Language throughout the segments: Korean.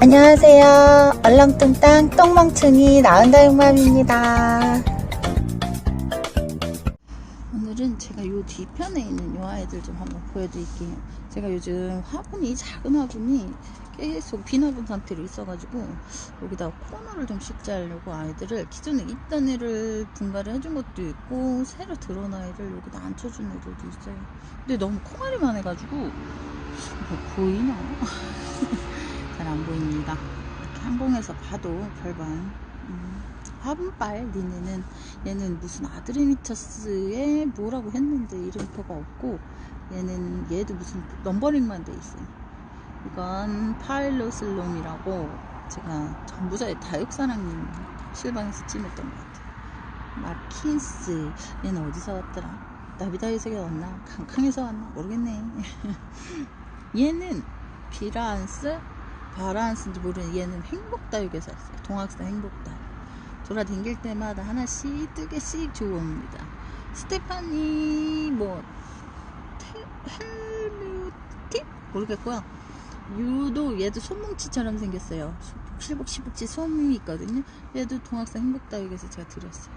안녕하세요. 얼렁뚱땅 똥멍충이 나은다 용맘입니다. 오늘은 제가 요 뒤편에 있는 요 아이들 좀 한번 보여드릴게요. 제가 요즘 화분이 작은 화분이 계속 비나분 상태로 있어가지고 여기다 코너를 좀 씻자려고 아이들을 기존에 있던 애를 분갈이 해준 것도 있고 새로 들어온 아이를 여기다 앉혀준 애들도 있어요. 근데 너무 콩알이만 해가지고 뭐 보이나? 잘 안 보입니다. 이렇게 항공에서 봐도 별반. 음, 화분빨 니네는 얘는 무슨 아드레미터스에 뭐라고 했는데 이름표가 없고 얘는 얘도 무슨 넘버링만 돼 있어요. 이건 파일로슬롬이라고 제가 전부자의 다육사랑님 실방에서 찜했던 것 같아요. 마킨스 얘는 어디서 왔더라? 나비다에서 왔나? 강캉에서 왔나? 모르겠네. 얘는 비라안스 바라안스인지 모르는 얘는 행복다육에서 왔어요. 동학사 행복다육. 돌아다닐 때마다 하나씩 두 개씩 주워옵니다. 스테파니 뭐 테- 헬뮤팁 모르겠고요. 유도 얘도 손뭉치처럼 생겼어요. 실복 시복지 솜이 있거든요. 얘도 동학사 행복다육에서 제가 드렸어요.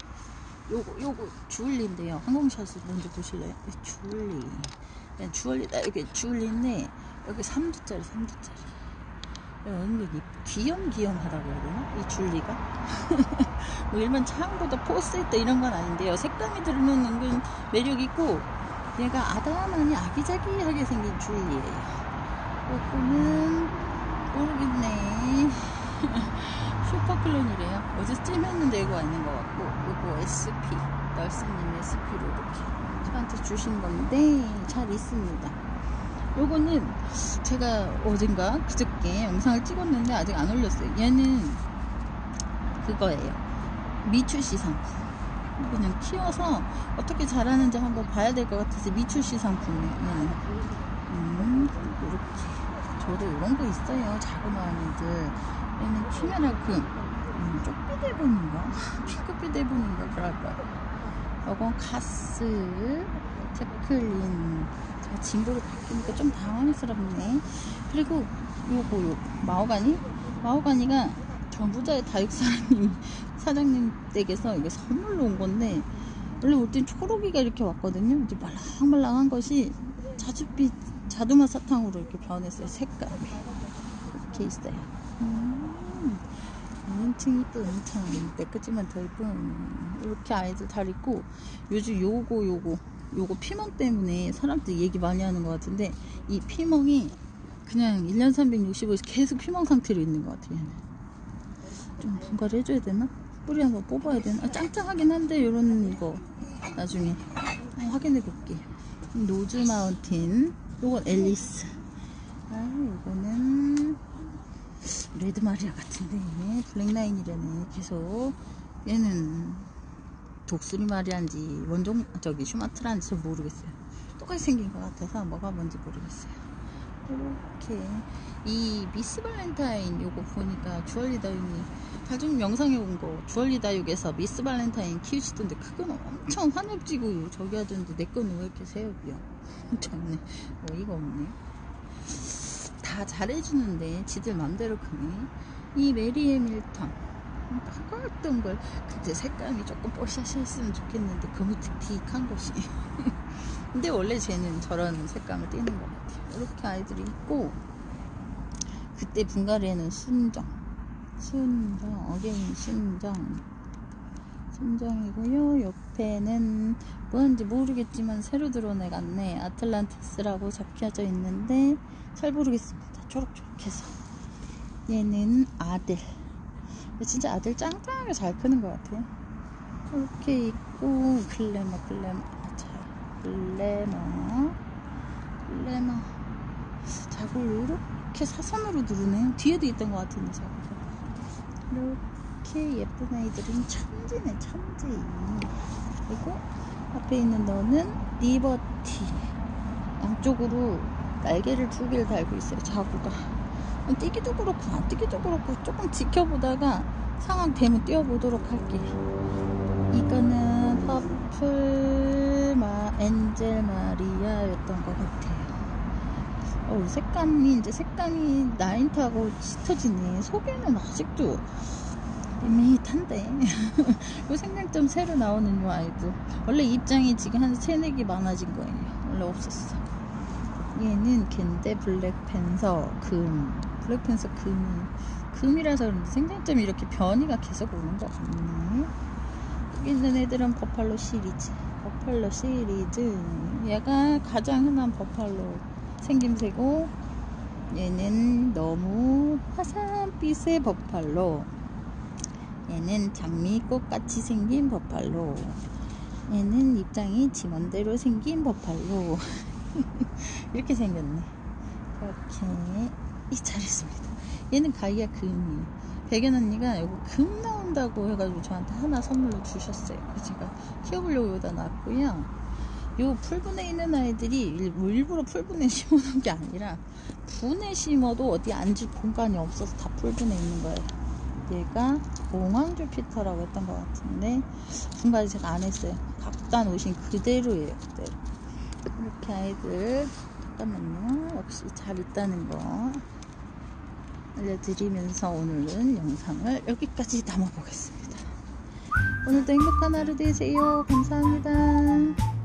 요거 요거 주얼리인데요. 항공샷을 먼저 보실래요? 이 주얼리. 그냥 주얼리다 여기 주얼리인데 여기 3두짜리 3두짜리. 은근히 귀염귀염하다고 해야 되나? 이 줄리가? 뭐 일반 차항보다 포스트 이런 건 아닌데요. 색감이 들으면 은근 매력있고 얘가 아담하니 아기자기하게 생긴 줄리예요. 요거는 모르겠네. 슈퍼클론이래요. 어제 찜했는데 이거 아닌 것 같고 요거 SP 널스님 SP로 이렇게 저한테 주신 건데 잘 있습니다. 요거는 제가 어젠가 그저께 영상을 찍었는데 아직 안 올렸어요. 얘는 그거예요. 미출시 상품. 그냥 키워서 어떻게 자라는지 한번 봐야 될 것 같아서 미출시 상 품이에요. 음, 이렇게. 저도 이런 거 있어요. 작은 아이들. 얘는 키메라금. 음, 쪽비 대본인가? 핑크빛 대본인가? 그럴까요? 이건 가스, 제클린. 제가 진도를 바꾸니까 좀 당황스럽네. 그리고 요거, 요, 마오가니? 마오가니가 전부자의 다육사님, 사장님 댁에서 이게 선물로 온 건데, 원래 올 땐 초록이가 이렇게 왔거든요. 이제 말랑말랑한 것이 자줏빛, 자두맛 사탕으로 이렇게 변했어요. 색감이. 이렇게 있어요. 음. 엄청 이쁜 엄청 내 거지만 더 이쁜 이렇게 아이들 잘 있고 요즘 요거 요거 요거 피멍 때문에 사람들이 얘기 많이 하는 것 같은데 이 피멍이 그냥 1년 365일 계속 피멍 상태로 있는 것 같아요 좀 분갈이 해줘야 되나? 뿌리 한번 뽑아야 되나? 아, 짱짱하긴 한데 요런 거 나중에 확인해 볼게요 노즈 마운틴 요건 앨리스. 아 요거는 레드 마리아 같은데 블랙라인이라네. 계속 얘는 독수리 마리아인지 원종 저기 슈마트라인지 잘 모르겠어요. 똑같이 생긴 것 같아서 뭐가 뭔지 모르겠어요 이렇게 이 미스 발렌타인 요거 보니까 주얼리 다육이 다중 영상에 온 거. 주얼리 다육에서 미스 발렌타인 키우시던데 그건 엄청 환엽지고 저기 하던데 내 거는 왜 이렇게 새우비야? 참네. 어이가 없네. 다 잘해주는데 지들 맘대로 크네 이 메리의 밀턴 아까웠던 걸 근데 색감이 조금 뽀샤시했으면 좋겠는데 그 묵직한 것이. 근데 원래 쟤는 저런 색감을 띠는 것 같아요. 이렇게 아이들이 있고 그때 분갈이에는 순정. 순정 어게인 순정. 순정이고요. 옆에는 뭔지 모르겠지만 새로 들어온 애 같네. 아틀란티스라고 적혀져 있는데 잘 모르겠습니다. 초록초록해서. 얘는 아들 진짜 아들 짱짱하게 잘 크는 것 같아요. 이렇게 있고 글래머 글래머. 자 글래머. 글래머. 자굴 이렇게 사선으로 누르네요. 뒤에도 있던 것 같은데 자굴 이렇게 예쁜 아이들은 천지네 천지. 그리고 앞에 있는 너는 리버티. 양쪽으로 날개를 두 개를 달고 있어요 자구가 뛰기도 그렇고 안 뛰기도 그렇고 조금 지켜보다가 상황 되면 뛰어보도록 할게요 이거는 퍼플 엔젤 마리아였던 것 같아요. 어, 색감이 이제 색감이 나인트하고 짙어지네. 속에는 아직도 밋밋한데. 요 생강점 새로 나오는 요 아이들. 원래 입장이 지금 한 세네 개 많아진 거예요. 원래 없었어. 얘는 겐데 블랙팬서 금. 블랙팬서 금은 금이라서 그런지 생강점이 이렇게 변이가 계속 오는 것 같네. 여기 있는 애들은 버팔로 시리즈. 버팔로 시리즈. 얘가 가장 흔한 버팔로 생김새고 얘는 너무 화사빛의 버팔로 얘는 장미꽃 같이 생긴 버팔로 얘는 입장이 지먼대로 생긴 버팔로 이렇게 생겼네 이렇게 이 잘했습니다 얘는 가이아 금이에요 백연 언니가 이거 금 나온다고 해가지고 저한테 하나 선물로 주셨어요 그래서 제가 키워보려고 여기다 놨고요 요 풀분에 있는 아이들이 일- 뭐 일부러 풀분에 심어놓은 게 아니라 분에 심어도 어디 앉을 공간이 없어서 다 풀분에 있는 거예요. 얘가 공황 주 피터라고 했던 것 같은데 분까지 제가 안 했어요. 갖다 놓으신 그대로예요. 그대로. 이렇게 아이들 잠깐만요. 역시 잘 있다는 거 알려드리면서 오늘은 영상을 여기까지 담아보겠습니다. 오늘도 행복한 하루 되세요. 감사합니다.